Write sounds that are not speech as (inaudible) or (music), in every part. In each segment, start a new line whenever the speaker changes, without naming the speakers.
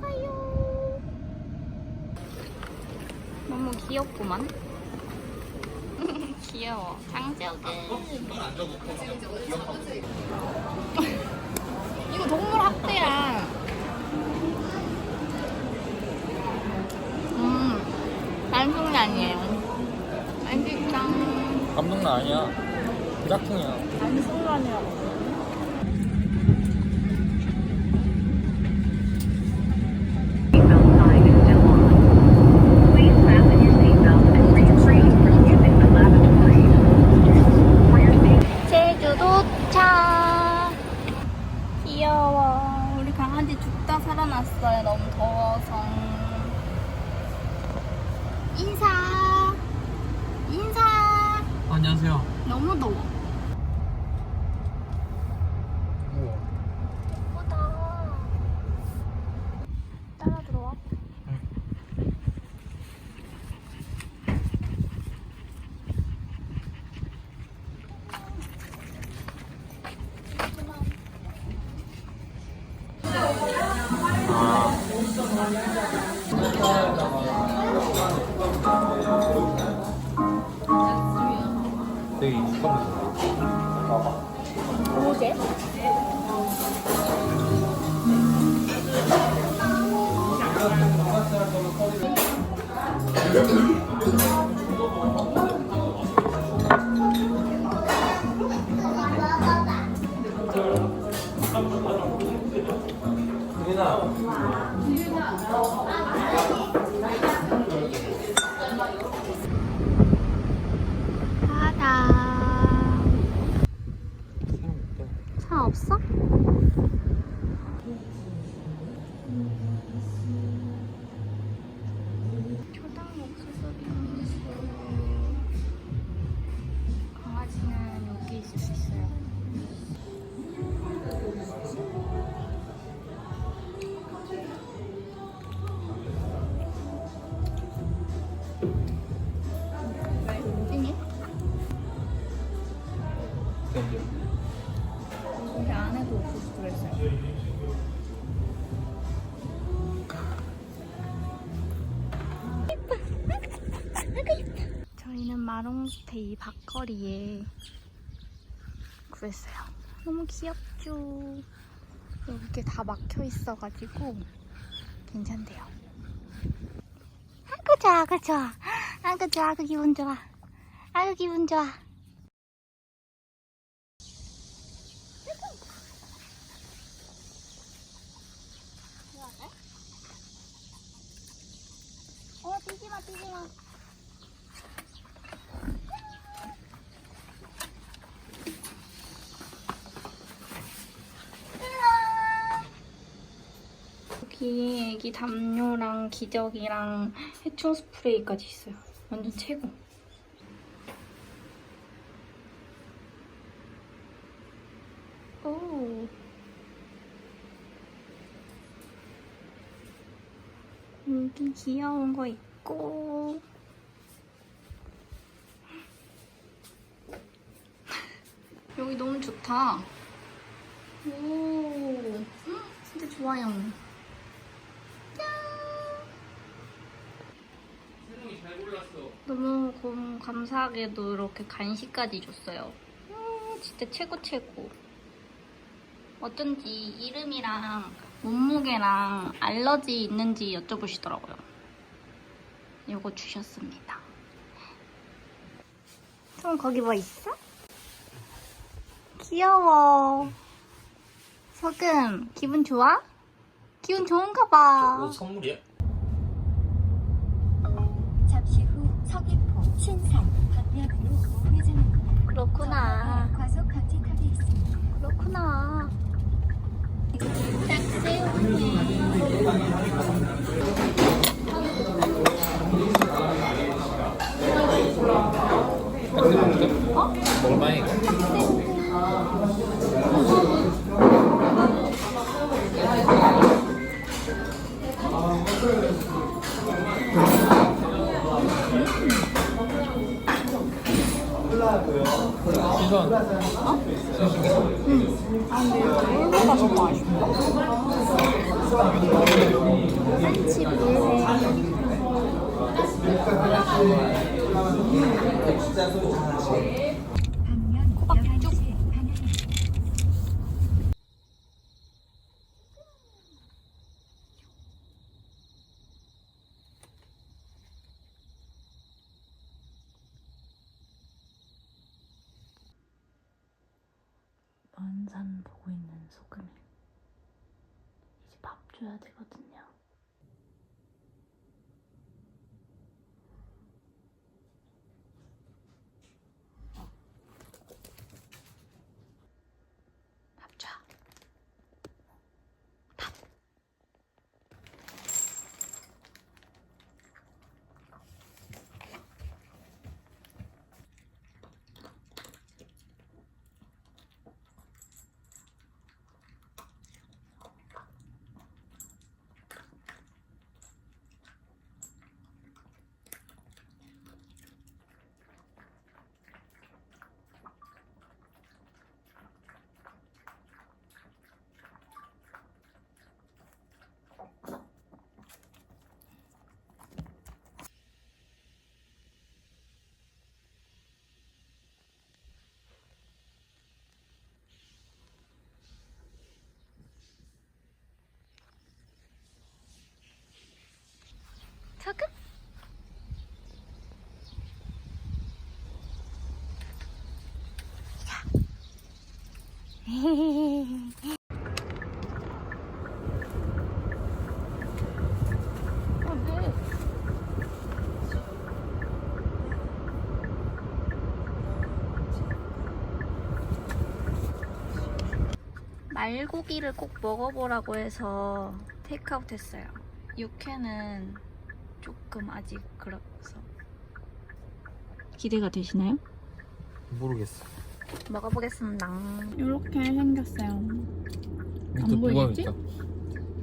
가요. 너무 귀엽구만. (laughs) 귀여워. 장재욱은. (laughs) 이거 동물 학대야. 음, 단순이 아니에요. 맛있다.
감동란 아니야. 짝퉁이야.
단순란이라 살아났어요. 너무 더워서. 인사. 인사.
안녕하세요.
너무 더워.
우와.
예쁘다. 따라 들어와.
되게 익숙한 데.
뭐게? 바다. 你去看，然后。 마롱스테이 밖거리에 구했어요. 너무 귀엽죠? 이렇게 다 막혀 있어가지고 괜찮대요. 아그 좋아, 아그 좋아. 아그 좋아, 아그 기분 좋아. 아그 기분 좋아. 어, 뛰지 마, 뛰지 마. 여기 애기 담요랑 기저귀랑 해충 스프레이까지 있어요. 완전 최고. 오. 여기 귀여운 거 있고. 여기 너무 좋다. 오, 진짜 좋아요. 너무 고- 감사하게도 이렇게 간식까지 줬어요. 음, 진짜 최고 최고. 어쩐지 이름이랑 몸무게랑 알러지 있는지 여쭤보시더라고요. 이거 주셨습니다. 그럼 거기 뭐 있어? 귀여워. 석은 기분 좋아? 기분 좋은가 봐.
이거 선물이야?
그렇구나.
과속 감지턱이 있습니다.
그렇구나.
이거
가더 맛있다.
반면 11시 방향입니다.
먼산 보고 있는 소금이 이제 밥 줘야 되거든요. (laughs) 말고기를 꼭 먹어보라고 해서 테이크아웃 했어요. 육회는 조금 아직 그렇서 기대가 되시나요?
모르겠어.
먹어보겠습니다.
이렇게 생겼어요.
밑에
보이겠지?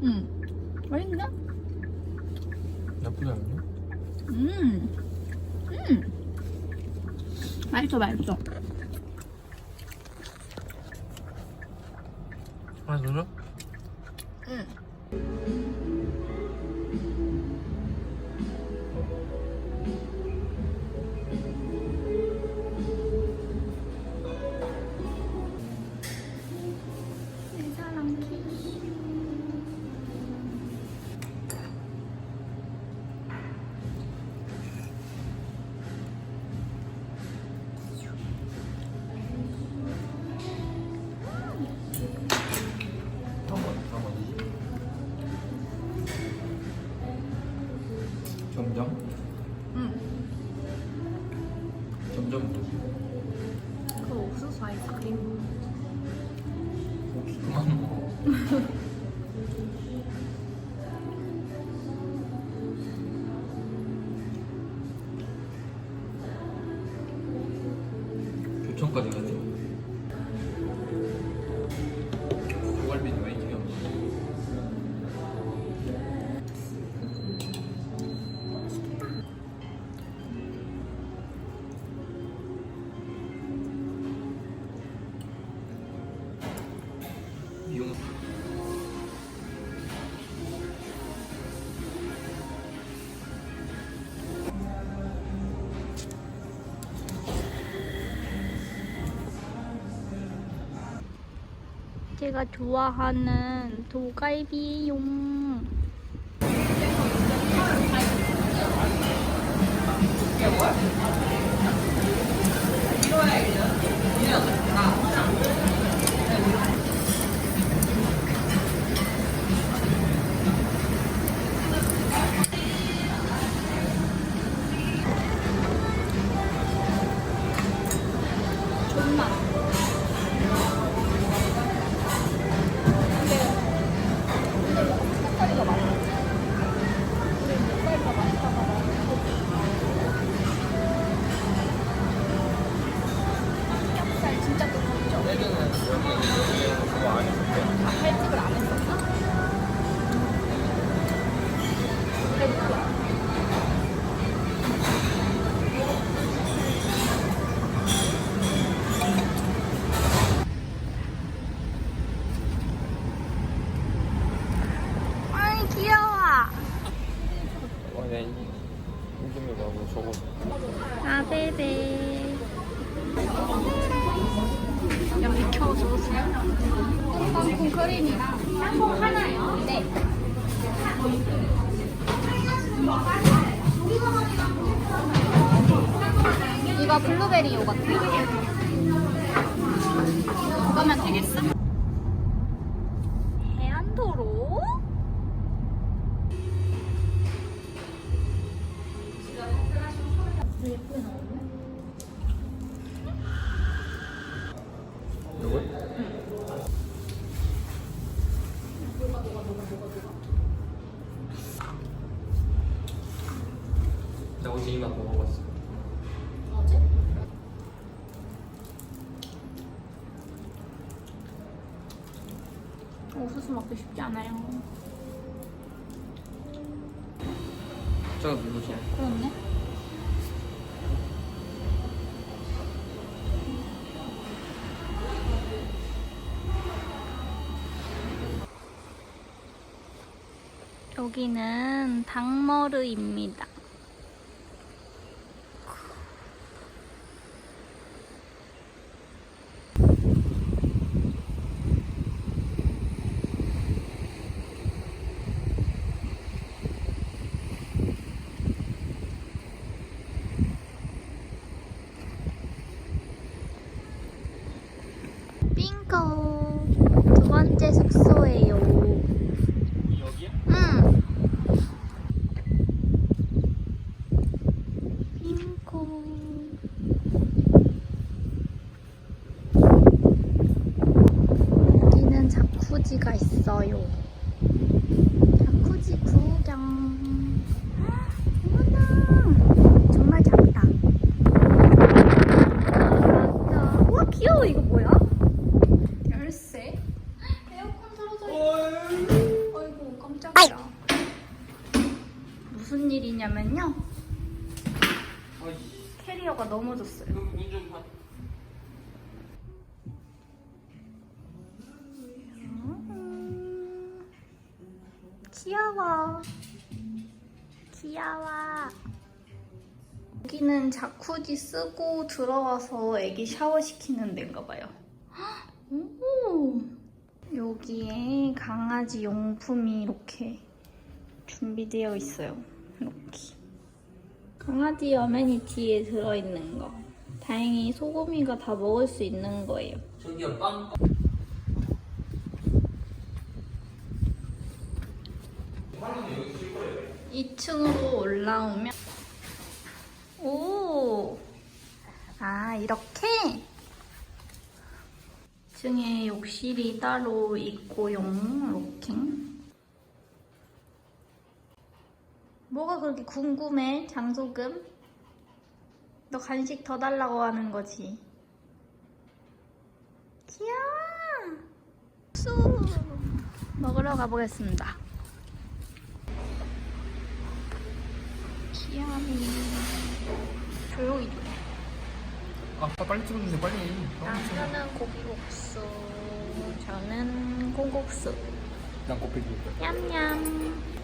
응. 맛있네?
나쁘지 않네.
음. 음. 맛있어, 맛있어.
하나 더
제가 좋아하는 도갈비용.
궁금해가고 저거
아 베베. 여기 켜주세요. 콩콩 크림이랑 짬뽕 하나요? 네. 이거 블루베리 요거트. 그거면 되겠어?
먹기 쉽지 않아요.
저거 누구지?
그렇네.
여기는 닭머르입니다. 빙고 두 번째 숙소예요.
여기야?
응. 빙고. 여기는 자쿠지가 있어요. 자쿠지 구경. 어머나, 정말 작다. 맞다. 우와 귀여워 이거 뭐야?
열쇠. 에어컨 틀어져 있어. 어이구 깜짝이야.
무슨 일이냐면요.
아이
캐리어가 넘어졌어요. 귀여워. 귀여워. 여기는 자쿠지 쓰고 들어와서 애기 샤워시키는 데인가 봐요. 오! 여기에 강아지 용품이 이렇게 준비되어 있어요. 이렇게. 강아지 어메니티에 들어있는 거. 다행히 소고미가 다 먹을 수 있는 거예요.
저기요 빵
2층으로 올라오면 오! 아 이렇게? 2층에 욕실이 따로 있고요. 이렇게. 뭐가 그렇게 궁금해? 장소금? 너 간식 더 달라고 하는 거지? 귀여워! 수 먹으러 가보겠습니다 귀여미 조용히 좀
아빠 빨리 찍었는데 빨리.
남편은 고기국수. 저는 콩국수.
난 곱빼기
냠냠